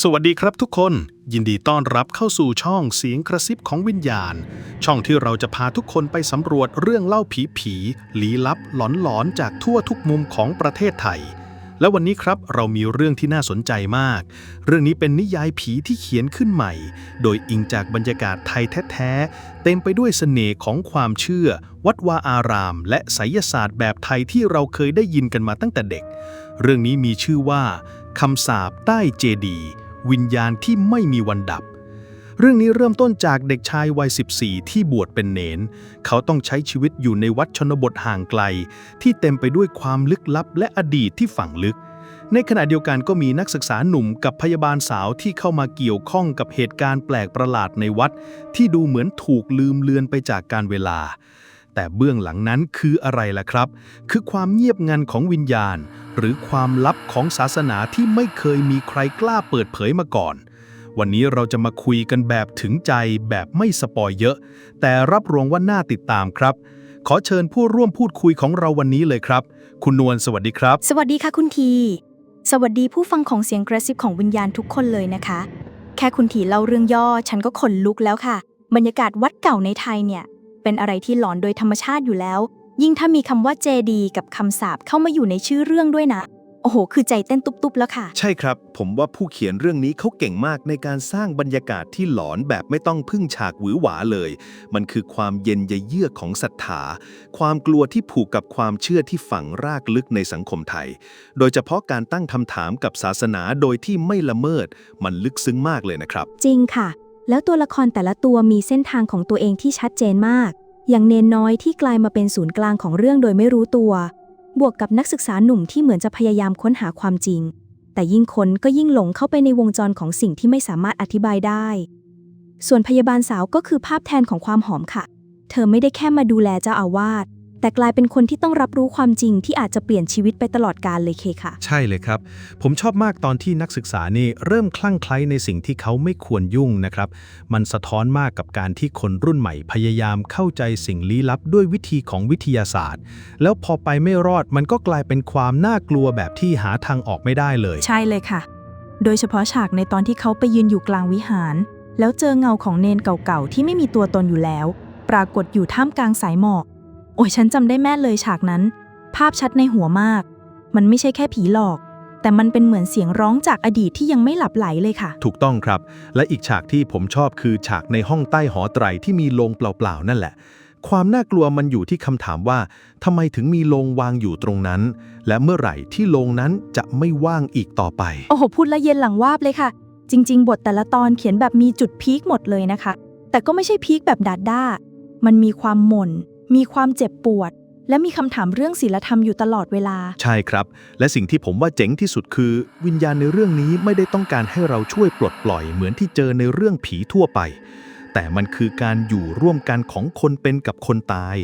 สวัสดีครับทุกคน ยินดีต้อนรับเข้าสู่ช่องเสียงกระซิบของวิญญาณ ช่องที่เราจะพาทุกคนไปสำรวจเรื่องเล่าผีผีลี้ลับหลอนๆ จากทั่วทุกมุมของประเทศไทย และวันนี้ครับเรามีเรื่องที่น่าสนใจมาก เรื่องนี้เป็นนิยายผีที่เขียนขึ้นใหม่ โดยอิงจากบรรยากาศไทยแท้ๆ เต็มไปด้วยเสน่ห์ของความเชื่อ วัดวาอาราม และไสยศาสตร์แบบไทยที่เราเคยได้ยินกันมาตั้งแต่เด็ก เรื่องนี้มีชื่อว่าคำสาปใต้เจดีย์ วิญญาณที่ไม่มีวันดับ เรื่องนี้เริ่มต้นจากเด็กชายวัย 14 ที่บวชเป็นเนน เขาต้องใช้ชีวิตอยู่ในวัดชนบทห่างไกล ที่เต็มไปด้วยความลึกลับและอดีตที่ฝังลึก ในขณะเดียวกันก็มีนักศึกษาหนุ่มกับพยาบาลสาวที่เข้ามาเกี่ยวข้องกับเหตุการณ์แปลกประหลาดในวัด ที่ดูเหมือนถูกลืมเลือนไปจากการเวลาแต่เบื้องหลังนั้นคืออะไรล่ะครับ คือความเงียบงันของวิญญาณ หรือความลับของศาสนาที่ไม่เคยมีใครกล้าเปิดเผยมาก่อน วันนี้เราจะมาคุยกันแบบถึงใจแบบไม่สปอยเยอะ แต่รับรองว่าน่าติดตามครับ ขอเชิญผู้ร่วมพูดคุยของเราวันนี้เลยครับ คุณนวลสวัสดีครับ สวัสดีค่ะคุณที สวัสดีผู้ฟังของเสียงกระซิบของวิญญาณทุกคนเลยนะคะ แค่คุณทีเล่าเรื่องย่อ ฉันก็ขนลุกแล้วค่ะ บรรยากาศวัดเก่าในไทยเนี่ย เป็นอะไรที่หลอนโดยธรรมชาติอยู่แล้ว ยิ่งถ้ามีคำว่าเจดีกับคำสาปเข้ามาอยู่ในชื่อเรื่องด้วยนะ โอ้โห คือใจเต้นตุบๆแล้วค่ะ ใช่ครับ ผมว่าผู้เขียนเรื่องนี้เขาเก่งมากในการสร้างบรรยากาศที่หลอนแบบไม่ต้องพึ่งฉากหวือหวาเลย มันคือความเย็นยเยือกของศรัทธา ความกลัวที่ผูกกับความเชื่อที่ฝังรากลึกในสังคมไทย โดยเฉพาะการตั้งคำถามกับศาสนาโดยที่ไม่ละเมิด มันลึกซึ้งมากเลยนะครับ จริงค่ะ แล้วตัวละครแต่ละตัวมีเส้นทางของตัวเองที่ชัดเจนมาก อย่างเนนน้อยที่กลายมาเป็นศูนย์กลางของเรื่องโดยไม่รู้ตัว บวกกับนักศึกษาหนุ่มที่เหมือนจะพยายามค้นหาความจริง แต่ยิ่งค้นก็ยิ่งหลงเข้าไปในวงจรของสิ่งที่ไม่สามารถอธิบายได้ ส่วนพยาบาลสาวก็คือภาพแทนของความหอมค่ะ เธอไม่ได้แค่มาดูแลเจ้าอาวาส แต่กลายเป็นคนที่ต้องรับรู้ความจริงที่อาจจะเปลี่ยนชีวิตไปตลอดกาลเลยเคค่ะ ใช่เลยครับ ผมชอบมากตอนที่นักศึกษานี่เริ่มคลั่งไคล้ในสิ่งที่เขาไม่ควรยุ่งนะครับ มันสะท้อนมากกับการที่คนรุ่นใหม่พยายามเข้าใจสิ่งลี้ลับด้วยวิธีของวิทยาศาสตร์ แล้วพอไปไม่รอดมันก็กลายเป็นความน่ากลัวแบบที่หาทางออกไม่ได้เลย ใช่เลยค่ะ โดยเฉพาะฉากในตอนที่เขาไปยืนอยู่กลางวิหาร แล้วเจอเงาของเนนเก่าๆที่ไม่มีตัวตนอยู่แล้ว ปรากฏอยู่ท่ามกลางสายหมอก โอ้ยฉันจำได้แม่นเลยฉากนั้น ภาพชัดในหัวมาก มันไม่ใช่แค่ผีหลอก แต่มันเป็นเหมือนเสียงร้องจากอดีตที่ยังไม่หลับไหลเลยค่ะ ถูกต้องครับ และอีกฉากที่ผมชอบคือฉากในห้องใต้หอไตรที่มีโลงเปล่าๆนั่นแหละ ความน่ากลัวมันอยู่ที่คำถามว่าทำไมถึงมีโลงวางอยู่ตรงนั้น และเมื่อไหร่ที่โลงนั้นจะไม่ว่างอีกต่อไป โอ้โห พูดและเย็นหลังวาบเลยค่ะ จริง ๆ บทแต่ละตอนเขียนแบบมีจุดพีคหมดเลยนะคะ แต่ก็ไม่ใช่พีคแบบดาดด้า มันมีความหม่น มีความเจ็บปวด และมีคำถามเรื่องศีลธรรมอยู่ตลอดเวลา ใช่ครับ และสิ่งที่ผมว่าเจ๋งที่สุดคือ วิญญาณในเรื่องนี้ไม่ได้ต้องการให้เราช่วยปลดปล่อยเหมือนที่เจอในเรื่องผีทั่วไป แต่มันคือการอยู่ร่วมกันของคนเป็นกับคนตาย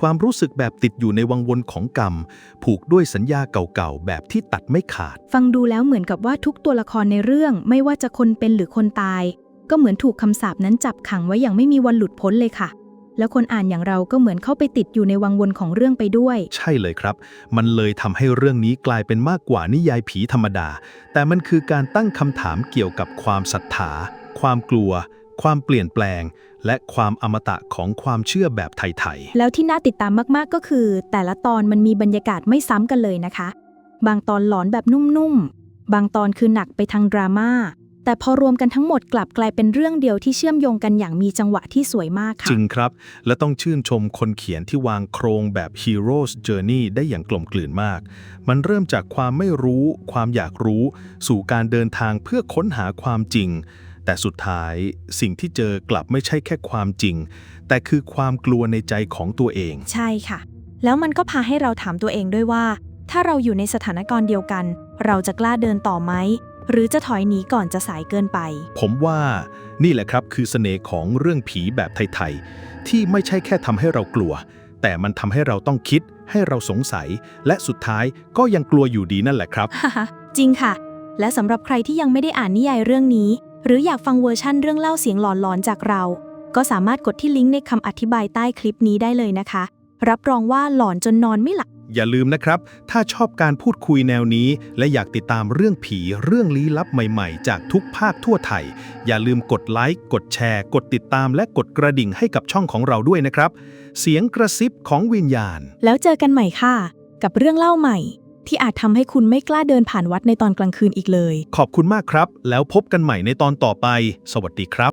ความรู้สึกแบบติดอยู่ในวังวนของกรรม ผูกด้วยสัญญาเก่าๆ แบบที่ตัดไม่ขาด ฟังดูแล้วเหมือนกับว่าทุกตัวละครในเรื่องไม่ว่าจะคนเป็นหรือคนตาย ก็เหมือนถูกคำสาปนั้นจับขังไว้อย่างไม่มีวันหลุดพ้นเลยค่ะ แล้วคนอ่านอย่างเราก็เหมือนเข้าไปติดอยู่ในวังวนของเรื่องไปด้วย ใช่เลยครับ มันเลยทำให้เรื่องนี้กลายเป็นมากกว่านิยายผีธรรมดา แต่มันคือการตั้งคำถามเกี่ยวกับความศรัทธา ความกลัว ความเปลี่ยนแปลง และความอมตะของความเชื่อแบบไทยแล้วที่น่าติดตามมากๆก็คือ แต่ละตอนมันมีบรรยากาศไม่ซ้ำกันเลยนะคะ บางตอนหลอนแบบนุ่มๆ บางตอนคือหนักไปทางดราม่า แต่พอรวมกันทั้งหมดกลับกลายเป็นเรื่องเดียวที่เชื่อมโยงกันอย่างมีจังหวะที่สวยมากๆค่ะ จริงครับ และต้องชื่นชมคนเขียนที่วางโครงแบบ Hero's Journey ได้อย่างกลมกลืนมาก มันเริ่มจากความไม่รู้ ความอยากรู้ สู่การเดินทางเพื่อค้นหาความจริง แต่สุดท้ายสิ่งที่เจอกลับไม่ใช่แค่ความจริง แต่คือความกลัวในใจของตัวเอง ใช่ค่ะ แล้วมันก็พาให้เราถามตัวเองด้วยว่า ถ้าเราอยู่ในสถานการณ์เดียวกัน เราจะกล้าเดินต่อไหม หรือจะถอยหนีก่อนจะสายเกินไป ผมว่านี่แหละครับคือเสน่ห์ของเรื่องผีแบบไทยๆ ที่ไม่ใช่แค่ทำให้เรากลัว แต่มันทำให้เราต้องคิด ให้เราสงสัย และสุดท้ายก็ยังกลัวอยู่ดีนั่นแหละครับ จริงค่ะ และสำหรับใครที่ยังไม่ได้อ่านนิยายเรื่องนี้ หรืออยากฟังเวอร์ชั่นเรื่องเล่าเสียงหลอนๆจากเรา ก็สามารถกดที่ลิงก์ในคำอธิบายใต้คลิปนี้ได้เลยนะคะ รับรองว่าหลอนจนนอนไม่หลับ อย่าลืมนะครับ ถ้าชอบการพูดคุยแนวนี้ และอยากติดตามเรื่องผีเรื่องลี้ลับใหม่ๆ จากทุกภาคทั่วไทย อย่าลืมกดไลค์กดแชร์ กดติดตามและกดกระดิ่งให้กับช่องของเราด้วยนะครับ เสียงกระซิบของวิญญาณ แล้วเจอกันใหม่ค่ะ กับเรื่องเล่าใหม่ ที่อาจทำให้คุณไม่กล้าเดินผ่านวัดในตอนกลางคืนอีกเลย ขอบคุณมากครับ แล้วพบกันใหม่ในตอนต่อไป สวัสดีครับ